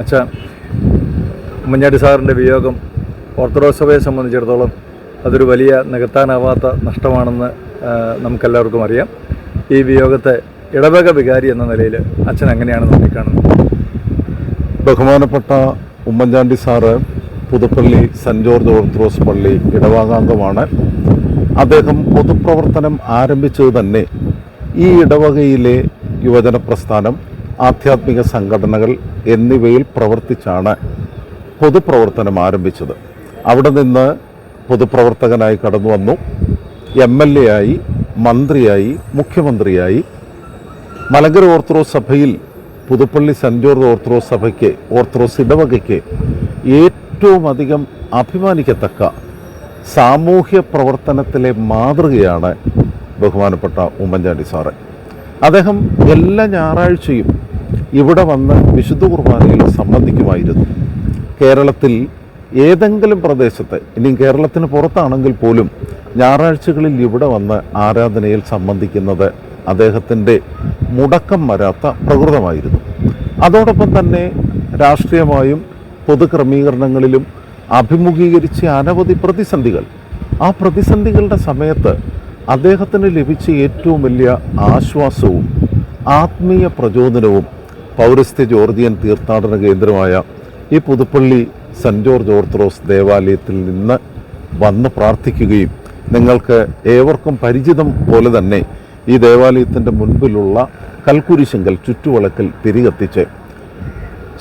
അച്ഛാ ഉമ്മൻചാണ്ടി സാറിന്റെ വിയോഗം ഓർത്തഡോക്സ് സഭയെ സംബന്ധിച്ചിടത്തോളം അതൊരു വലിയ നികത്താനാവാത്ത നഷ്ടമാണെന്ന് നമുക്കെല്ലാവർക്കും അറിയാം. ഈ വിയോഗത്തെ ഇടവക വികാരി എന്ന നിലയിൽ അച്ഛൻ എങ്ങനെയാണ് നോക്കിക്കാണുന്നത്? ബഹുമാനപ്പെട്ട Oommen Chandy sir Puthuppally saint George Orthodox പള്ളി ഇടവകാംഗമാണ്. അദ്ദേഹം പൊതുപ്രവർത്തനം ആരംഭിച്ചത് തന്നെ ഈ ഇടവകയിലെ യുവജന പ്രസ്ഥാനം ആധ്യാത്മിക സംഘടനകൾ എന്നിവയിൽ പ്രവർത്തിച്ചാണ് പൊതുപ്രവർത്തനം ആരംഭിച്ചത്. അവിടെ നിന്ന് പൊതുപ്രവർത്തകനായി കടന്നു വന്നു. എം എൽ എ ആയി മന്ത്രിയായി മുഖ്യമന്ത്രിയായി. മലങ്കര ഓർത്തഡോക്സ് സഭയിൽ പുതുപ്പള്ളി സെന്റ് ജോർജ് ഓർത്തഡോക്സ് സഭയ്ക്ക് ഓർത്തഡോക്സ് ഇടവകയ്ക്ക് ഏറ്റവും അധികം അഭിമാനിക്കത്തക്ക സാമൂഹ്യ പ്രവർത്തനത്തിലെ മാതൃകയാണ് ബഹുമാനപ്പെട്ട ഉമ്മൻചാണ്ടി സാറ്. അദ്ദേഹം എല്ലാ ഞായറാഴ്ചയും ഇവിടെ വന്ന് വിശുദ്ധ കുർബാനയിൽ സംബന്ധിക്കുമായിരുന്നു. കേരളത്തിൽ ഏതെങ്കിലും പ്രദേശത്ത് ഇനിയും കേരളത്തിന് പുറത്താണെങ്കിൽ പോലും ഞായറാഴ്ചകളിൽ ഇവിടെ വന്ന് ആരാധനയിൽ സംബന്ധിക്കുന്നത് അദ്ദേഹത്തിന്റെ മുടക്കം വരാത്ത പ്രകൃതമായിരുന്നു. അതോടൊപ്പം തന്നെ രാഷ്ട്രീയമായും പൊതുക്രമീകരണങ്ങളിലും അഭിമുഖീകരിച്ച അനവധി പ്രതിസന്ധികൾ. ആ പ്രതിസന്ധികളുടെ സമയത്ത് അദ്ദേഹത്തിന് ലഭിച്ച ഏറ്റവും വലിയ ആശ്വാസവും ആത്മീയ പ്രചോദനവും പൗരസ്ത്യ ജോർജിയൻ തീർത്ഥാടന കേന്ദ്രമായ ഈ പുതുപ്പള്ളി സെന്റ് ജോർജ് ഓർത്തഡോക്സ് ദേവാലയത്തിൽ നിന്ന് വന്ന് പ്രാർത്ഥിക്കുകയും നിങ്ങൾക്ക് ഏവർക്കും പരിചിതം പോലെ തന്നെ ഈ ദേവാലയത്തിന്റെ മുൻപിലുള്ള കൽക്കുരിശങ്കൽ ചുറ്റുവളക്കിൽ തിരികത്തിച്ച്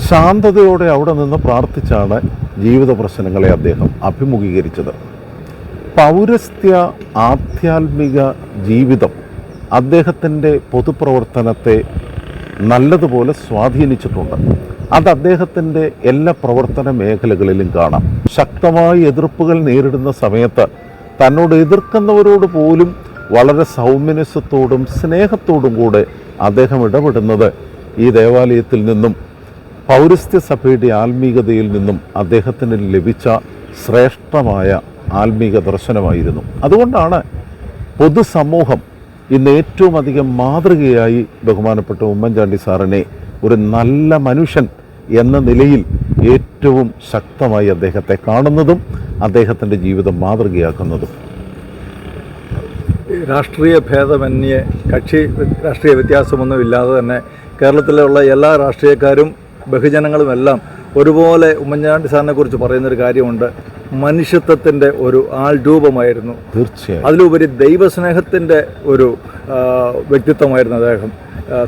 ശാന്തതയോടെ അവിടെ നിന്ന് പ്രാർത്ഥിച്ചാണ് ജീവിത പ്രശ്നങ്ങളെ അദ്ദേഹം അഭിമുഖീകരിച്ചത്. പൗരസ്ത്യ ആധ്യാത്മിക ജീവിതം അദ്ദേഹത്തിന്റെ പൊതുപ്രവർത്തനത്തെ നല്ലതുപോലെ സ്വാധീനിച്ചിട്ടുണ്ട്. അത് അദ്ദേഹത്തിന്റെ എല്ലാ പ്രവർത്തന മേഖലകളിലും കാണാം. ശക്തമായ എതിർപ്പുകൾ നേരിടുന്ന സമയത്ത് തന്നോട് എതിർക്കുന്നവരോട് പോലും വളരെ സൗമ്യനസ്യത്തോടും സ്നേഹത്തോടും കൂടെ അദ്ദേഹം ഇടപെടുന്നത് ഈ ദേവാലയത്തിൽ നിന്നും പൗരസ്ത്യ സഭയുടെ ആത്മീകതയിൽ നിന്നും അദ്ദേഹത്തിന് ലഭിച്ച ശ്രേഷ്ഠമായ ആത്മീക ദർശനമായിരുന്നു. അതുകൊണ്ടാണ് പൊതുസമൂഹം ഇന്ന് ഏറ്റവും അധികം മാതൃകയായി ബഹുമാനപ്പെട്ട ഉമ്മൻചാണ്ടി സാറിനെ ഒരു നല്ല മനുഷ്യൻ എന്ന നിലയിൽ ഏറ്റവും ശക്തമായി അദ്ദേഹത്തെ കാണുന്നതും അദ്ദേഹത്തിന്റെ ജീവിതം മാതൃകയാക്കുന്നതും. രാഷ്ട്രീയ ഭേദമന്യേ കക്ഷി രാഷ്ട്രീയ വ്യത്യാസമൊന്നും ഇല്ലാതെ തന്നെ കേരളത്തിലുള്ള എല്ലാ രാഷ്ട്രീയക്കാരും ബഹുജനങ്ങളുമെല്ലാം ഒരുപോലെ ഉമ്മൻചാണ്ടി സാറിനെ കുറിച്ച് പറയുന്നൊരു കാര്യമുണ്ട്. മനുഷ്യത്വത്തിന്റെ ഒരു ആൾ രൂപമായിരുന്നു തീർച്ചയായും. അതിലുപരി ദൈവസ്നേഹത്തിന്റെ ഒരു വ്യക്തിത്വമായിരുന്നു അദ്ദേഹം.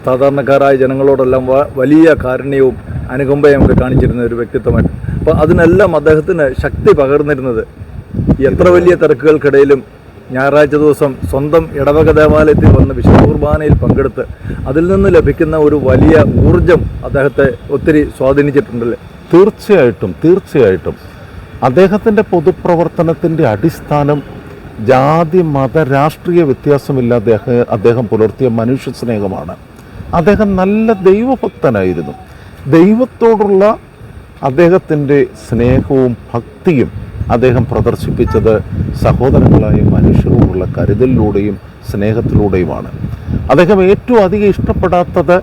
സാധാരണക്കാരായ ജനങ്ങളോടെല്ലാം വലിയ കാരുണ്യവും അനുകമ്പയും ഒക്കെ കാണിച്ചിരുന്ന ഒരു വ്യക്തിത്വമായിരുന്നു. അപ്പോൾ അതിനെല്ലാം അദ്ദേഹത്തിന് ശക്തി പകർന്നിരുന്നത്. എത്ര വലിയ തിരക്കുകൾക്കിടയിലും ഞായറാഴ്ച ദിവസം സ്വന്തം ഇടവക ദേവാലയത്തിൽ വന്ന് വിശുദ്ധ കുർബാനയിൽ പങ്കെടുത്ത് അതിൽ നിന്ന് ലഭിക്കുന്ന ഒരു വലിയ ഊർജം അദ്ദേഹത്തെ ഒത്തിരി സ്വാധീനിച്ചിട്ടുണ്ടല്ലേ? തീർച്ചയായിട്ടും തീർച്ചയായിട്ടും. അദ്ദേഹത്തിന്റെ പൊതുപ്രവർത്തനത്തിന്റെ അടിസ്ഥാനം ജാതി മത രാഷ്ട്രീയ വ്യത്യാസമില്ലാതെ അദ്ദേഹം പുലർത്തിയ മനുഷ്യ സ്നേഹമാണ് അദ്ദേഹം നല്ല ദൈവഭക്തനായിരുന്നു. ദൈവത്തോടുള്ള അദ്ദേഹത്തിന്റെ സ്നേഹവും ഭക്തിയും അദ്ദേഹം പ്രദർശിപ്പിച്ചത് സഹോദരങ്ങളായ മനുഷ്യരോടുള്ള കരുതലിലൂടെയും സ്നേഹത്തിലൂടെയുമാണ്. അദ്ദേഹം ഏറ്റവും അധികം ഇഷ്ടപ്പെടാത്തത്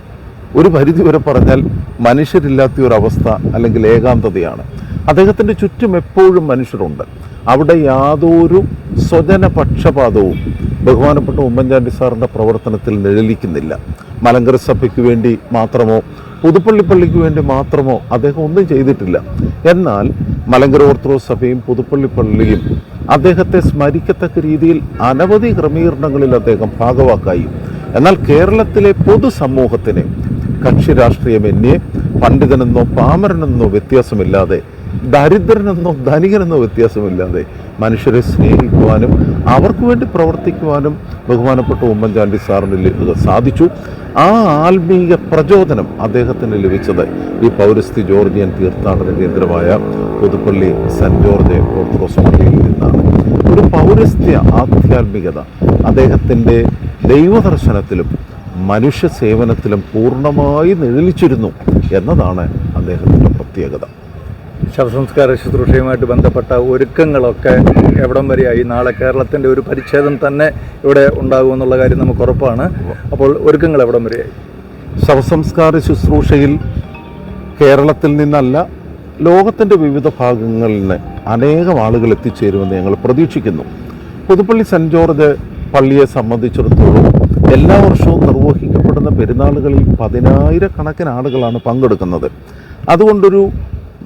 ഒരു പരിധി വരെ പറഞ്ഞാൽ മനുഷ്യരില്ലാത്ത ഒരു അവസ്ഥ അല്ലെങ്കിൽ ഏകാന്തതയാണ്. അദ്ദേഹത്തിന്റെ ചുറ്റും എപ്പോഴും മനുഷ്യരുണ്ട്. അവിടെ യാതൊരു സ്വജന പക്ഷപാതവും ബഹുമാനപ്പെട്ട ഉമ്മൻചാണ്ടി സാറിന്റെ പ്രവർത്തനത്തിൽ നിഴലിക്കുന്നില്ല. മലങ്കര സഭയ്ക്ക് വേണ്ടി മാത്രമോ പുതുപ്പള്ളി പള്ളിക്ക് വേണ്ടി മാത്രമോ അദ്ദേഹം ഒന്നും ചെയ്തിട്ടില്ല. എന്നാൽ മലങ്കര ഓർത്തഡോക്സ് സഭയും പുതുപ്പള്ളിപ്പള്ളിയും അദ്ദേഹത്തെ സ്മരിക്കത്തക്ക രീതിയിൽ അനവധി ക്രമീകരണങ്ങളിൽ അദ്ദേഹം ഭാഗവാക്കായി. എന്നാൽ കേരളത്തിലെ പൊതുസമൂഹത്തിന് കക്ഷി രാഷ്ട്രീയമന്യേ പണ്ഡിതനെന്നോ പാമരനെന്നോ വ്യത്യാസമില്ലാതെ ദരിദ്രനെന്നോ ധനികനെന്നോ വ്യത്യാസമില്ലാതെ മനുഷ്യരെ സ്നേഹിക്കുവാനും അവർക്ക് വേണ്ടി പ്രവർത്തിക്കുവാനും ബഹുമാനപ്പെട്ട ഉമ്മൻചാണ്ടി സാറിന് സാധിച്ചു. ആ ആത്മീയ പ്രചോദനം അദ്ദേഹത്തിന് ലഭിച്ചത് ഈ പൗരസ്തി ജോർജിയൻ തീർത്ഥാടന കേന്ദ്രമായ പുതുപ്പള്ളി സെന്റ് ജോർജ് ഓർത്തഡോക്സ് പള്ളിയിൽ നിന്നാണ്. ഒരു പൗരസ്ത്യ ആധ്യാത്മികത അദ്ദേഹത്തിന്റെ ദൈവദർശനത്തിലും മനുഷ്യ സേവനത്തിലും പൂർണമായി നിഴലിച്ചിരുന്നു എന്നതാണ് അദ്ദേഹത്തിന്റെ പ്രത്യേകത. ശവസംസ്കാര ശുശ്രൂഷയുമായിട്ട് ബന്ധപ്പെട്ട ഒരുക്കങ്ങളൊക്കെ എവിടം വരെയായി? നാളെ കേരളത്തിന്റെ ഒരു പരിച്ഛേദം തന്നെ ഇവിടെ ഉണ്ടാകുമെന്നുള്ള കാര്യം നമുക്ക് ഉറപ്പാണ്. അപ്പോൾ ഒരുക്കങ്ങൾ എവിടം വരെയായി? ശവസംസ്കാര ശുശ്രൂഷയിൽ കേരളത്തിൽ നിന്നല്ല ലോകത്തിന്റെ വിവിധ ഭാഗങ്ങളിൽ നിന്ന് അനേകം ആളുകൾ എത്തിച്ചേരുമെന്ന് ഞങ്ങൾ പ്രതീക്ഷിക്കുന്നു. പുതുപ്പള്ളി സെന്റ് ജോർജ് പള്ളിയെ സംബന്ധിച്ചിടത്തോളം എല്ലാ വർഷവും നിർവഹിക്കപ്പെടുന്ന പെരുന്നാളുകളിൽ പതിനായിരക്കണക്കിന് ആളുകളാണ് പങ്കെടുക്കുന്നത്. അതുകൊണ്ടൊരു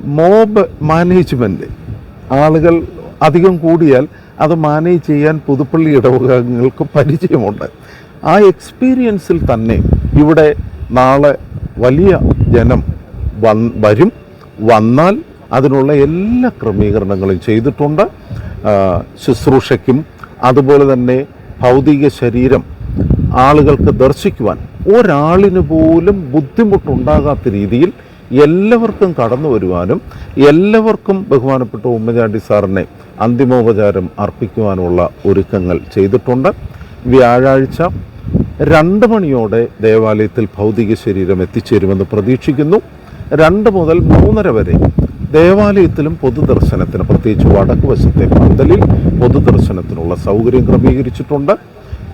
മോബ് മാനേജ്മെന്റ് ആളുകൾ അധികം കൂടിയാൽ അത് മാനേജ് ചെയ്യാൻ പുതുപ്പള്ളി ഇടവകങ്ങൾക്ക് പരിചയമുണ്ട്. ആ എക്സ്പീരിയൻസിൽ തന്നെ ഇവിടെ നാളെ വലിയ ജനം വരും. വന്നാൽ അതിനുള്ള എല്ലാ ക്രമീകരണങ്ങളും ചെയ്തിട്ടുണ്ട്. ശുശ്രൂഷയ്ക്കും അതുപോലെ തന്നെ ഭൗതിക ശരീരം ആളുകൾക്ക് ദർശിക്കുവാൻ. ഒരാളിന് പോലും ബുദ്ധിമുട്ടുണ്ടാകാത്ത രീതിയിൽ എല്ലാവർക്കും കടന്നു വരുവാനും എല്ലാവർക്കും ബഹുമാനപ്പെട്ട ഉമ്മൻചാണ്ടി സാറിനെ അന്തിമോപചാരം അർപ്പിക്കുവാനുള്ള ഒരുക്കങ്ങൾ ചെയ്തിട്ടുണ്ട്. വ്യാഴാഴ്ച രണ്ട് മണിയോടെ ദേവാലയത്തിൽ ഭൗതിക ശരീരം എത്തിച്ചേരുമെന്ന് പ്രതീക്ഷിക്കുന്നു. രണ്ട് മുതൽ മൂന്നര വരെ ദേവാലയത്തിലും പൊതുദർശനത്തിന് പ്രത്യേകിച്ച് വടക്ക് വശത്തെ പന്തലിൽ പൊതുദർശനത്തിനുള്ള സൗകര്യം ക്രമീകരിച്ചിട്ടുണ്ട്.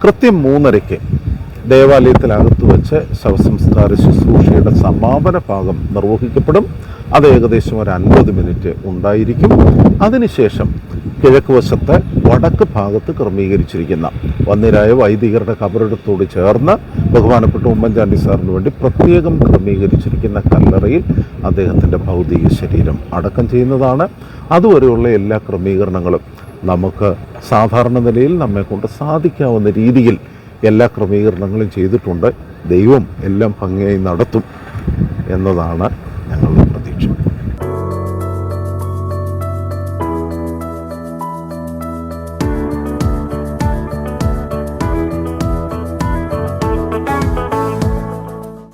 കൃത്യം മൂന്നരയ്ക്ക് ദേവാലയത്തിനകത്ത് വെച്ച് ശവസംസ്കാര ശുശ്രൂഷയുടെ സമാപന ഭാഗം നിർവഹിക്കപ്പെടും. അത് ഏകദേശം ഒരു അൻപത് മിനിറ്റ് ഉണ്ടായിരിക്കും. അതിനുശേഷം കിഴക്ക് വശത്ത് വടക്ക് ഭാഗത്ത് ക്രമീകരിച്ചിരിക്കുന്ന വന്നിരായ വൈദികരുടെ കബറിടത്തോട് ചേർന്ന് ബഹുമാനപ്പെട്ട ഉമ്മൻചാണ്ടി സാറിന് വേണ്ടി പ്രത്യേകം ക്രമീകരിച്ചിരിക്കുന്ന കല്ലറയിൽ അദ്ദേഹത്തിന്റെ ഭൗതിക ശരീരം അടക്കം ചെയ്യുന്നതാണ്. അതുവരെയുള്ള എല്ലാ ക്രമീകരണങ്ങളും നമുക്ക് സാധാരണ നിലയിൽ നമ്മെ കൊണ്ട് സാധിക്കാവുന്ന രീതിയിൽ എല്ലാ ക്രമീകരണങ്ങളും ചെയ്തിട്ടുണ്ട്. ദൈവം എല്ലാം ഭംഗിയായി നടത്തും എന്നതാണ് ഞങ്ങളുടെ പ്രതീക്ഷ.